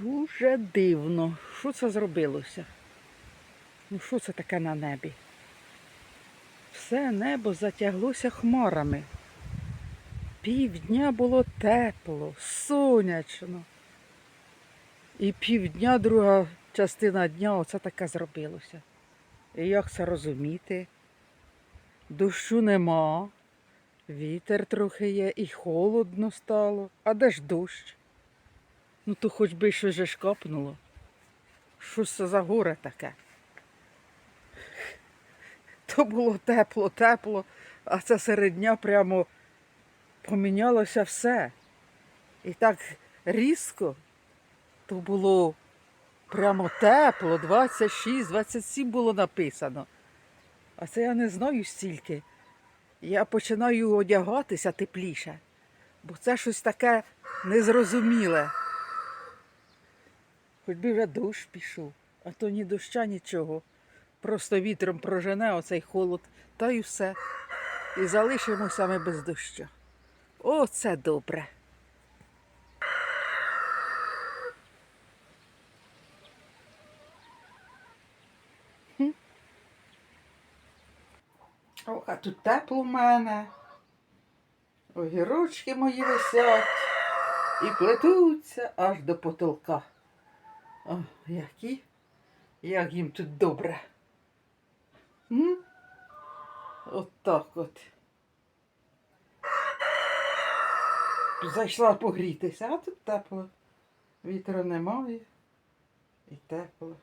Дуже дивно. Що це зробилося? Ну, що це таке на небі? Все небо затяглося хмарами. Півдня було тепло, сонячно. І півдня, друга частина дня, оце таке зробилося. І як це розуміти? Дощу нема, вітер трохи є, і холодно стало. А де ж дощ? Ну то хоч би щось же ж капнуло. Що це за горе таке? То було тепло, тепло, а це серед дня прямо помінялося все. І так різко, то було прямо тепло, 26, 27 було написано. А це я не знаю стільки. Я починаю одягатися тепліше, бо це щось таке незрозуміле. Хоч би вже дощ пішов, а то ні доща, нічого. Просто вітром прожене оцей холод, та й все. І залишимося ми без дощу. О, це добре. Ох, а тут тепло в мене. Огірочки мої висять і плетуться аж до потолка. О, які, як їм тут добре. М? От так от. Зайшла погрітися, а тут тепло. Вітру немає. І тепло.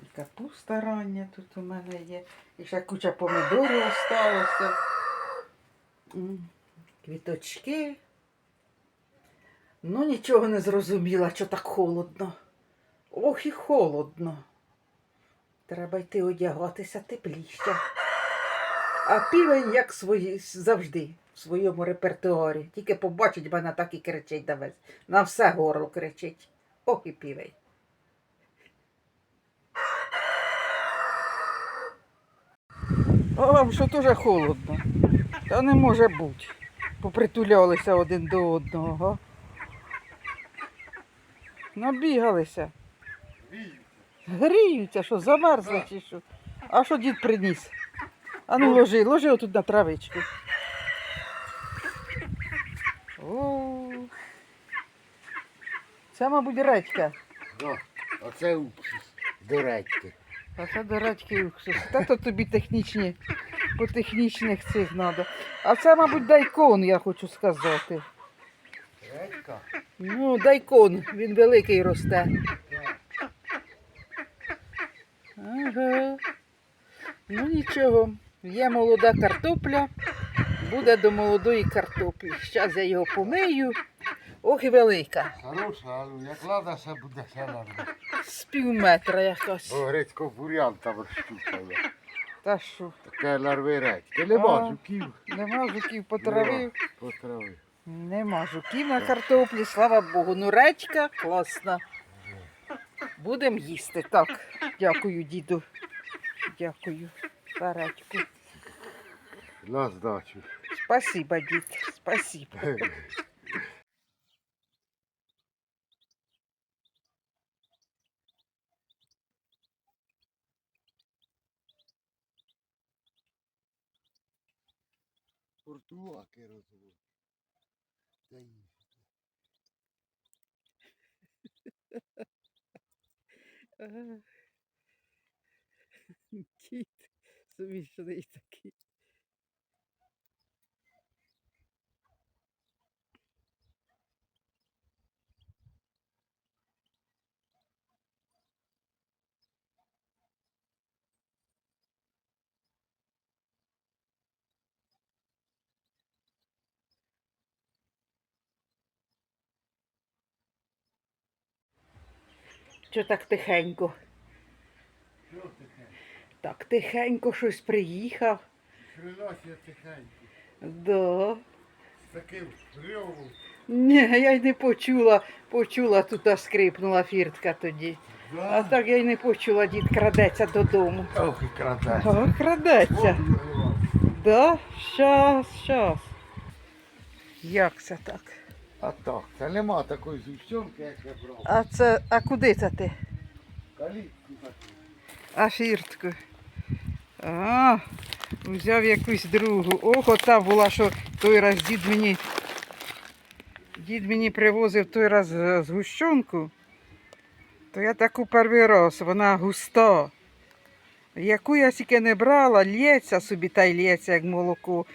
І капуста рання тут у мене є. І ще куча помидорів осталося. Квіточки. Ну, нічого не зрозуміла, що так холодно. Ох і холодно. Треба йти одягатися тепліше. А півень, як свої, завжди, в своєму репертуарі. Тільки побачить мене, так і кричить на весь. На все горло кричить. Ох і півень. А вам що дуже холодно? Та не може бути. Попритулялися один до одного. Га? Набігалися. Гріються, що замерзли чи що. А що дід приніс? А ну ложи, ложи отут на травичку. О, це, мабуть, редька. Да, оце уксус до редьки. А це до редьки уксус. Та то тобі технічні, по технічних цих треба. А це, мабуть, дайкон, я хочу сказати. Редька? Ну, дайкон, він великий росте. Ага. Ну нічого, є молода картопля, буде до молодої картоплі. Зараз я його помию. Ох і велика. Хороша, але як ладася буде ще. З пів метра якась. О, грецько бурян там розщупає. Та що, Таке нарви редьки. Нема жуків. нема жуків потравив? По трави. Нема жуків на картоплі, слава Богу. Ну редька класна. Будемо їсти. Так, дякую, діду. Дякую за редьку. На здачу. Спасибо, дід, спасибо. Портулаки розводять. Та. Кіт смішний такий. Що так тихенько? Що таке? Так тихенько щось приїхав. Крилася тихенько. Да. З таким рьовом. Ні, я й не почула. Почула, тут скрипнула фіртка тоді. А так я й не почула, дід крадеться додому. Ох, і краде. О, крадеться. Да, щас, щас. Як це так? А так, це нема такої зущенки, як я брав. А це. А куди це ти? Калітку таку. А фіртку. А, взяв якусь другу. Ох, ота була, що той раз дід мені. Дід мені привозив той раз е, згущенку. То я таку перший раз, вона густа. Яку я тільки не брала, лється собі та й лється, як молоко.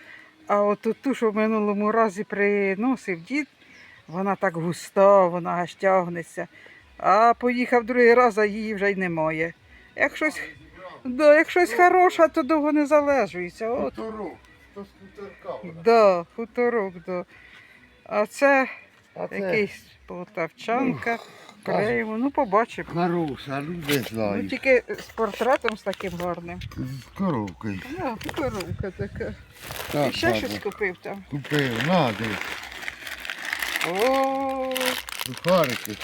А от ту, що в минулому разі приносив дід, вона так густа, вона аж тягнеться. А поїхав другий раз, а її вже й немає. Як щось, да, як щось хороше, то довго не залежується. От, Хуторок. То скутерка вона. да, хуторок, да. А це А це якийсь полтавчанка, преймо, ну побачимо. хороша, не Ну тільки з портретом з таким гарним. З коровкою. Ну, коробка така. І Так, ще так, щось купив там. Купив, на, дивись. О, Сухарики.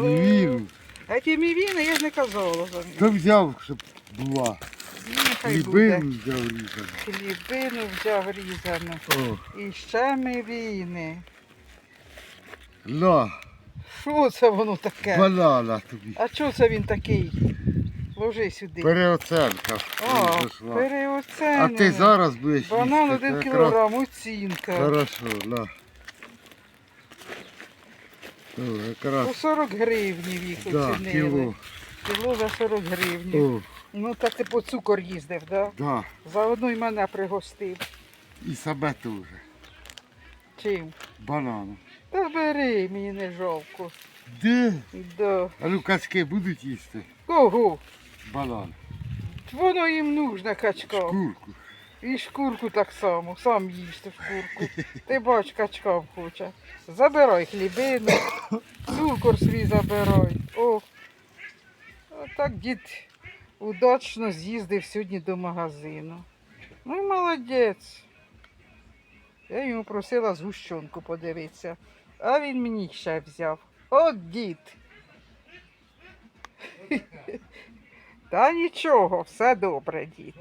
Не вірю. А ті мівіни я ж не казала за них. То взяв, щоб була. Ну, Нехай буде. Хлібину взяв різану. Хлібину взяв різану. О, І ще мівіни. на, Що це воно таке? банана тобі. А чого це він такий? Ложи сюди. Переоценка. О, переоценений. А ти зараз будеш Банан їсти, один то кілограм, оцінка. Хорошо, на. О, По 40 гривнів їх да, оцінили. кіло. Кіло за 40 гривень. О, Ну так ти по цукор їздив, да? да. Заодно й мене пригостив. І себе теж. Чим? Бананом. Та бери, мені не жалко. Де? Да. А ну качки будуть їсти? Кого? Банан. Воно їм нужно качкам. Курку. І шкурку так само, сам їсти шкурку. Ти бач, качкам хоче. Забирай хлібину, цукор свій забирай. О. Так дід удачно з'їздив сьогодні до магазину. Ну і молодець. Я йому просила згущенку подивитися, а він мені ще взяв. От дід. Та нічого, все добре, дід.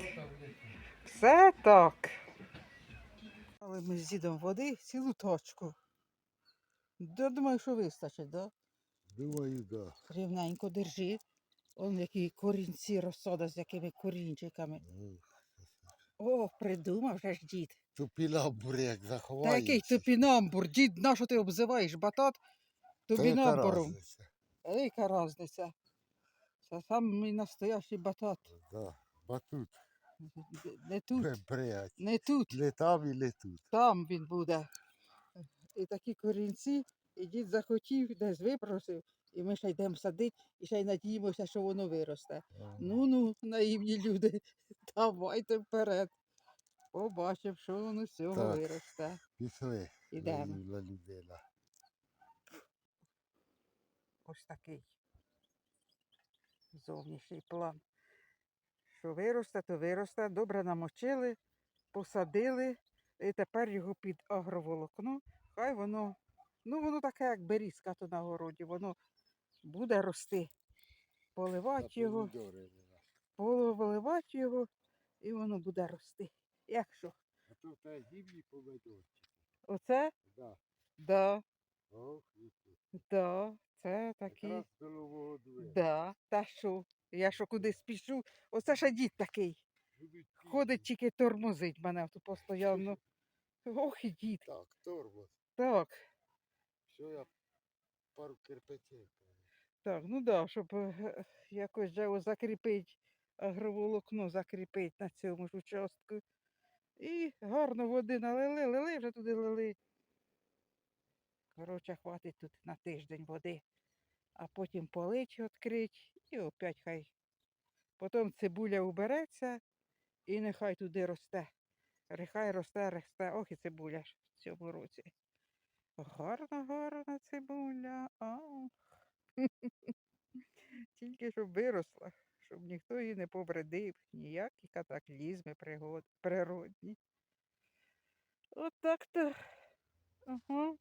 Все так. Але ми з дідом води цілу точку. Я думаю, що вистачить, да? Думаю, да. Рівненько держи. Он які корінці розсада з якими корінчиками. О, придумав вже ж дід. Тупіла-бурек Та який топінамбур? Дід, на що ти обзиваєш батат топінамбуром? Велика разниця. Це самий настоящий батат. Да. Батут. Не тут, Брять. не тут. Не там і не тут. там він буде. І такі корінці, і дід захотів, десь випросив, і ми ще йдемо садити, і ще й надіємося, що воно виросте. Ну ну, наївні люди, давайте вперед. Побачимо, що воно з цього Так. виросте. Пішли. Ідемо. наївна людина. Ось такий зовнішній план. Що виросте, то виросте. Добре намочили, посадили, і тепер його під агроволокно. Хай воно, ну воно таке, як берізка то на городі, воно буде рости. Поливати його, поливати його, і воно буде рости. Як що? А то в тебе зімні помидорчики. Оце? Да. Да, Ох, да, це такі. Якраз до нового двері. Да, та що? Я що куди спішу? Оце ж дід такий. Ходить тільки тормозить мене тут постійно. Ох і дід. Так, тормоз. Так, Що я пару кирпичей. так, ну да, щоб е, якось же закріпити, агроволокно закріпити на цьому ж участку. І гарно води налили, лили, вже туди лили. Коротше, хватить тут на тиждень води. А потім полить відкрить і опять хай. Потім цибуля убереться і нехай туди росте. Нехай росте, росте. Ох і цибуля ж в цьому році. Гарна, гарна цибуля. Ах. Тільки щоб виросла, щоб ніхто її не повредив, ніякі катаклізми природні. От так то. Ага.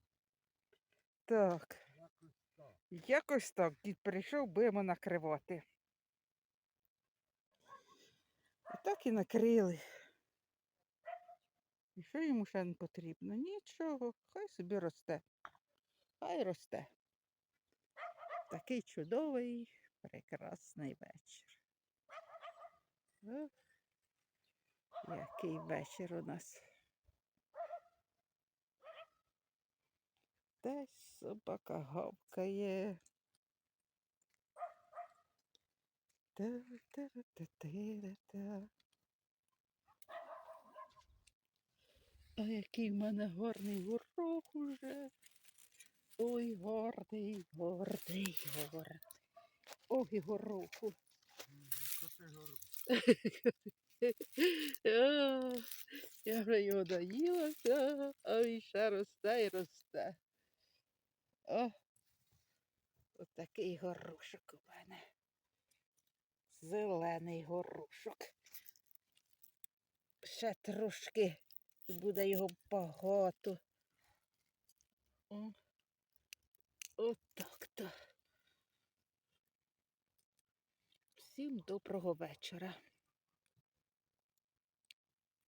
Так. Якось так. Дід прийшов, будемо накривати. І так і накрили. І що йому ще не потрібно? Нічого, хай собі росте. Хай росте. Такий чудовий, прекрасний вечір. Ох, який вечір у нас. Десь собака гавкає. А який в мене гарний горох уже. Ой, гордий, гордий, гордий. Ой, і гороху. Я вже його доїлася, а він ще росте і росте. О, от такий горошок у мене. Зелений горошок. Ще трошки буде його багато. О, отак то. Всім доброго вечора.